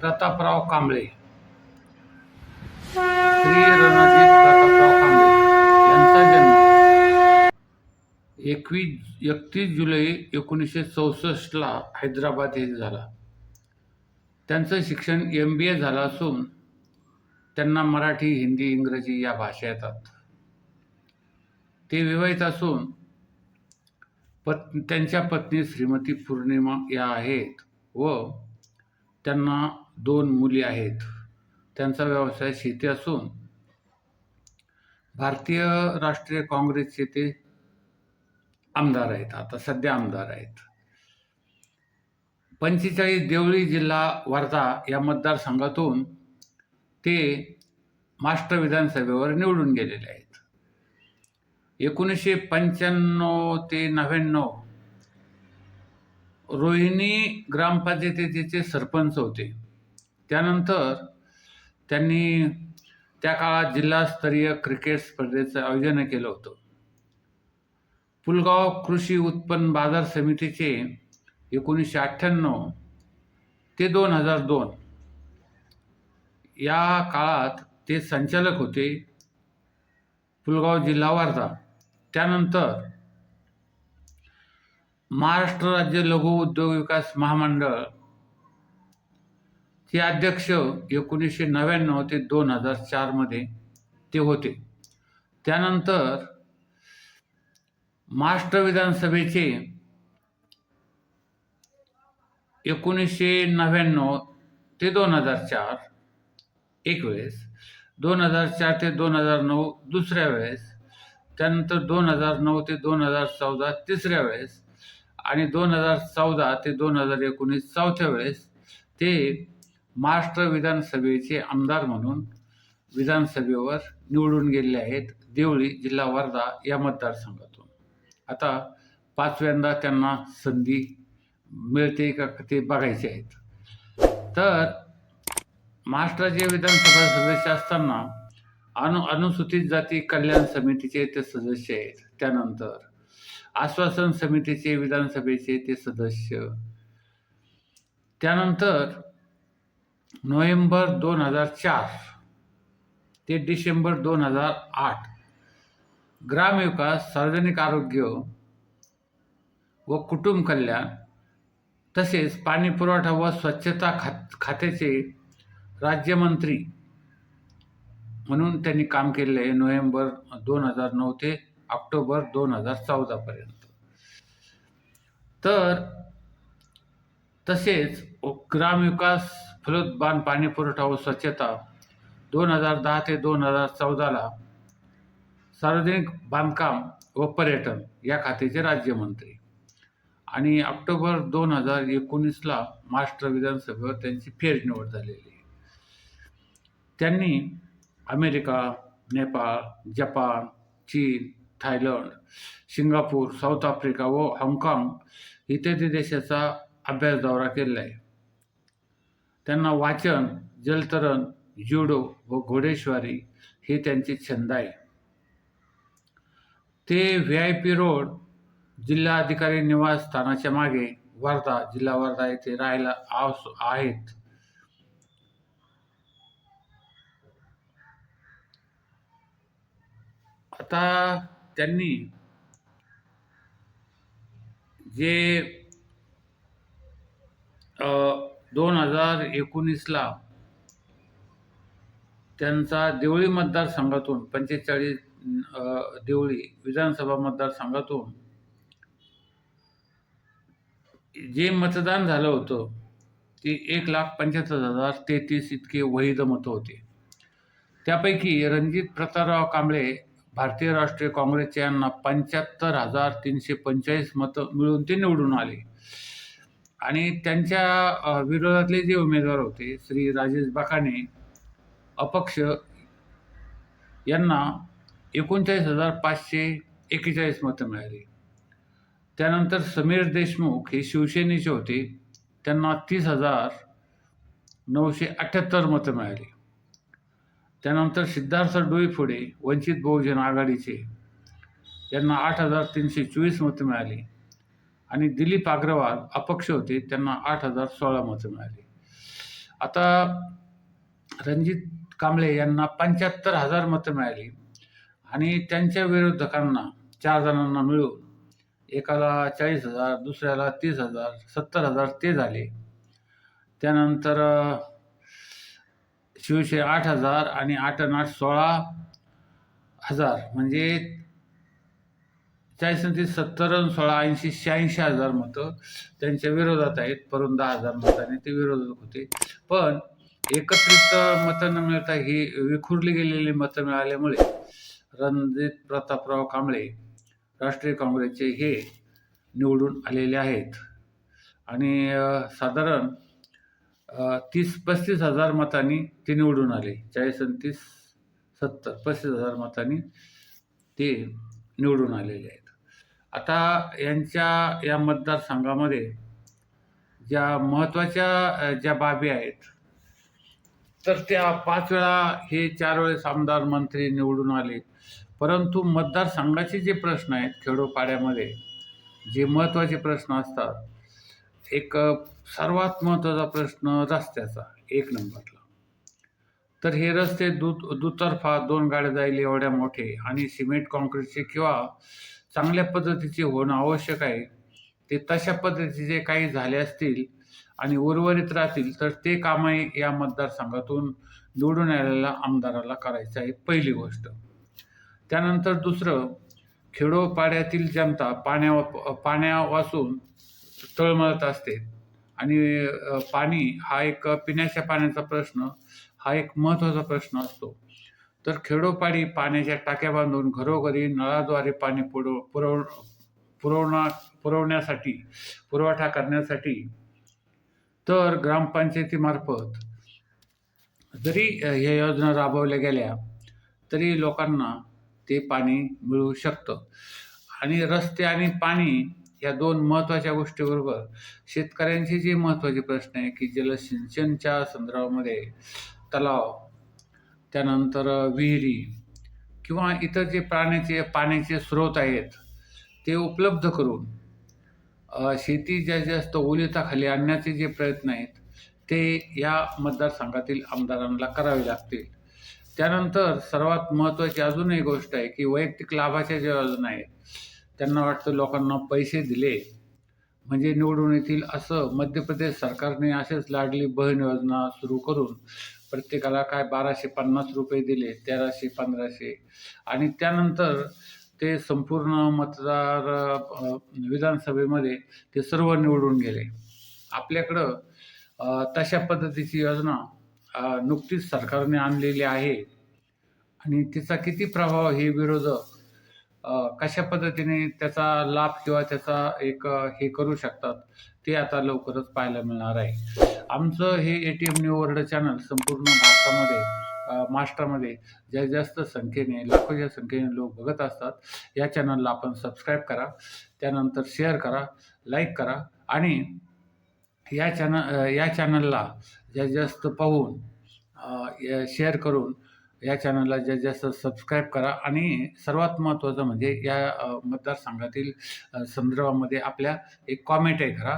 प्रतापराव कांबळे. श्री रणजित प्रतापराव कांबळे यांचा जन्म एकवीस एकतीस जुलै एकोणीसशे चौसष्टला हैदराबाद येथे झाला. त्यांचं शिक्षण एम बी ए झालं असून त्यांना मराठी हिंदी इंग्रजी या भाषा येतात. ते विवाहित असून पत् त्यांच्या पत्नी श्रीमती पौर्णिमा या आहेत व त्यांना दोन मुली आहेत. त्यांचा व्यवसाय शेती असून भारतीय राष्ट्रीय काँग्रेसचे ते आमदार आहेत. आता सध्या आमदार आहेत. पंचेचाळीस देवळी जिल्हा वर्धा या मतदारसंघातून ते महाराष्ट्र विधानसभेवर निवडून गेलेले आहेत. एकोणीसशे पंच्याण्णव ते नव्याण्णव रोहिणी ग्रामपंचायतीचे सरपंच होते. त्यानंतर त्यांनी त्या काळात जिल्हास्तरीय क्रिकेट स्पर्धेचं आयोजन केलं होतं. पुलगाव कृषी उत्पन्न बाजार समितीचे एकोणीसशे अठ्ठ्याण्णव ते दोन हजार दोन या काळात ते संचालक होते पुलगाव जिल्हा वार्धा त्यानंतर महाराष्ट्र राज्य लघु उद्योग विकास महामंडळ ते अध्यक्ष एकोणीसशे नव्याण्णव ते दोन हजार चारमध्ये ते होते. त्यानंतर महाराष्ट्र विधानसभेचे एकोणीसशे नव्याण्णव ते दोन हजार चार एक वेळेस दोन हजार चार ते दोन हजार नऊ दुसऱ्या वेळेस त्यानंतर दोन हजार नऊ ते दोन हजार चौदा तिसऱ्या वेळेस आणि दोन हजार चौदा ते दोन हजार एकोणीस चौथ्या वेळेस ते महाराष्ट्र विधानसभेचे आमदार म्हणून विधानसभेवर निवडून गेलेले आहेत देवळी जिल्हा वर्धा या मतदारसंघातून. आता पाचव्यांदा त्यांना संधी मिळते का ते बघायचे आहेत. तर महाराष्ट्राचे विधानसभा सदस्य असताना अनु अनुसूचित जाती कल्याण समितीचे ते सदस्य आहेत. त्यानंतर आश्वासन समितीचे विधानसभेचे ते सदस्य. त्यानंतर नोव्हेंबर दोन हजार चार ते डिसेंबर दोन हजार आठ. ग्रामविकास सार्वजनिक आरोग्य व कुटुंब कल्याण तसेच पाणी पुरवठा व स्वच्छता खात खात्याचे राज्यमंत्री म्हणून त्यांनी काम केले आहे नोव्हेंबर दोन हजार नऊ ते ऑक्टोबर दोन हजार चौदापर्यंत तर तसेच ग्रामविकास फलोत्पादन पाणी पुरवठा व स्वच्छता. दोन हजार दहा ते दोन हजार चौदाला सार्वजनिक बांधकाम व पर्यटन या खात्याचे राज्यमंत्री. आणि ऑक्टोबर दोन हजार एकोणीसला महाराष्ट्र विधानसभेवर त्यांची फेरनिवड झालेली. आहे त्यांनी अमेरिका नेपाळ जपान चीन थायलंड सिंगापूर साऊथ आफ्रिका व हाँगकाँग इत्यादी देशाचा अभ्यास दौरा केलेला आहे. त्यांना वाचन जलतरण जुडो व घोडेश्वरी हे त्यांचे छंद आहे. ते व्ही आय पी रोड जिल्हाधिकारी निवास स्थानाच्या मागे वर्धा जिल्हा वर्धा येथे राहायला आव आहेत. आता त्यांनी जे दोन हजार एकोणीसला त्यांचा देवळी मतदारसंघातून पंचेचाळीस देवळी विधानसभा मतदारसंघातून जे मतदान झालं होतं ते एक लाख पंच्याहत्तर हजार तेहतीस इतके वैध मतं होते. त्यापैकी रणजित प्रतापराव कांबळे भारतीय राष्ट्रीय काँग्रेसच्या यांना पंच्याहत्तर हजार तीनशे पंचेचाळीस मतं मिळून ते निवडून आले. आणि त्यांच्या विरोधातले जे उमेदवार होते श्री राजेश बाकाणे अपक्ष यांना एकोणचाळीस हजार पाचशे एकेचाळीस मतं मिळाली. त्यानंतर समीर देशमुख हे शिवसेनेचे होते त्यांना तीस हजार नऊशे अठ्ठ्याहत्तर मतं मिळाली. त्यानंतर सिद्धार्थ डोईफोडे वंचित बहुजन आघाडीचे यांना आठ हजार तीनशे चोवीस मतं मिळाली. आणि दिलीप अग्रवाल अपक्ष होते त्यांना आठ हजार सोळा मतं मिळाली. आता रणजित कांबळे यांना पंच्याहत्तर हजार मतं मिळाली आणि त्यांच्या विरोधकांना चार जणांना मिळून एकाला चाळीस हजार दुसऱ्याला तीस हजार सत्तर हजार ते झाले. त्यानंतर शिवशे आठ हजार आणि आठ आठ सोळा हजार. म्हणजे चाळीस ते तीस सत्तर सोळा ऐंशी शहाऐंशी हजार मतं त्यांच्या विरोधात आहेत. परंतु दहा हजार मतांनी ते विरोधात होते. पण एकत्रित मतं न मिळता ही विखुरली गेलेली मतं मिळाल्यामुळे रणजित प्रतापराव कांबळे राष्ट्रीय काँग्रेसचे हे निवडून आलेले आहेत. आणि साधारण तीस पस्तीस हजार मतांनी ते निवडून आले. चाळीस आणि तीस सत्तर पस्तीस हजार मतांनी ते निवडून आलेले आहेत. आता यांच्या या मतदारसंघामध्ये ज्या महत्त्वाच्या ज्या बाबी आहेत तर त्या पाच वेळा हे चार वेळेस आमदार मंत्री निवडून आले. परंतु मतदारसंघाचे जे प्रश्न आहेत खेडोपाड्यामध्ये जे महत्त्वाचे प्रश्न असतात एक सर्वात महत्त्वाचा प्रश्न रस्त्याचा एक नंबरला. तर हे रस्ते दु दुतर्फा दोन गाड्या जाईल एवढ्या मोठे आणि सिमेंट कॉन्क्रीटचे किंवा चांगल्या पद्धतीचे होणं आवश्यक आहे. ते तशा पद्धतीचे काही झाले असतील आणि उर्वरित राहतील तर ते कामही या मतदारसंघातून निवडून आलेल्या आमदाराला करायचं आहे पहिली गोष्ट. त्यानंतर दुसरं खेडोपाड्यातील जनता पाण्या पाण्यावाचून तळमळत असते. आणि पाणी हा एक पिण्याच्या पाण्याचा प्रश्न हा एक महत्त्वाचा प्रश्न असतो. तर खेडोपाडी पाण्याच्या टाक्या बांधून घरोघरी नळाद्वारे पाणी पुरव पुरव पुरवणा पुरवण्यासाठी पुरवठा करण्यासाठी तर ग्रामपंचायतीमार्फत जरी ह्या योजना राबवल्या गेल्या तरी लोकांना ते पाणी मिळू शकतं. आणि रस्ते आणि पाणी या दोन महत्त्वाच्या गोष्टीबरोबर शेतकऱ्यांचे जे महत्त्वाचे प्रश्न आहे की जलसिंचनच्या संदर्भामध्ये तलाव त्यानंतर विहिरी किंवा इतर जे प्राण्याचे पाण्याचे स्रोत आहेत ते उपलब्ध करून शेती ज्या जास्त ओलिताखाली आणण्याचे जे प्रयत्न आहेत ते या मतदारसंघातील आमदारांना करावे लागतील. त्यानंतर सर्वात महत्त्वाची अजून एक गोष्ट आहे की वैयक्तिक लाभाच्या ज्या योजना आहेत त्यांना वाटतं लोकांना पैसे दिले म्हणजे निवडून येतील असं मध्य प्रदेश सरकारने असेच लाडली बहीण योजना सुरू करून प्रत्येकाला काय बाराशे पन्नास रुपये दिले तेराशे पंधराशे. आणि त्यानंतर ते संपूर्ण मतदार विधानसभेमध्ये ते सर्व निवडून गेले. आपल्याकडं तशा पद्धतीची योजना नुकतीच सरकारने आणलेली आहे. आणि तिचा किती प्रभाव हे विरोधक कशा पद्धतीने त्याचा लाभ किंवा त्याचा एक हे करू शकतात ते आता लवकरच पाहायला मिळणार आहे. आमचं हे A T M new world channel संपूर्ण भारतामध्ये महाराष्ट्रामध्ये ज्या जास्त संख्येने लाखोच्या संख्येने लोक बघत असतात या चॅनलला आपण सबस्क्राईब करा त्यानंतर शेअर करा लाईक करा आणि या चॅनल या चॅनलला जास्तीत जास्त पाहून शेअर करून या चॅनलला जास्तीत जास्त सबस्क्राईब करा. आणि सर्वात महत्त्वाचं म्हणजे या मतदारसंघातील संदर्भामध्ये आपल्या एक कॉमेंटही करा.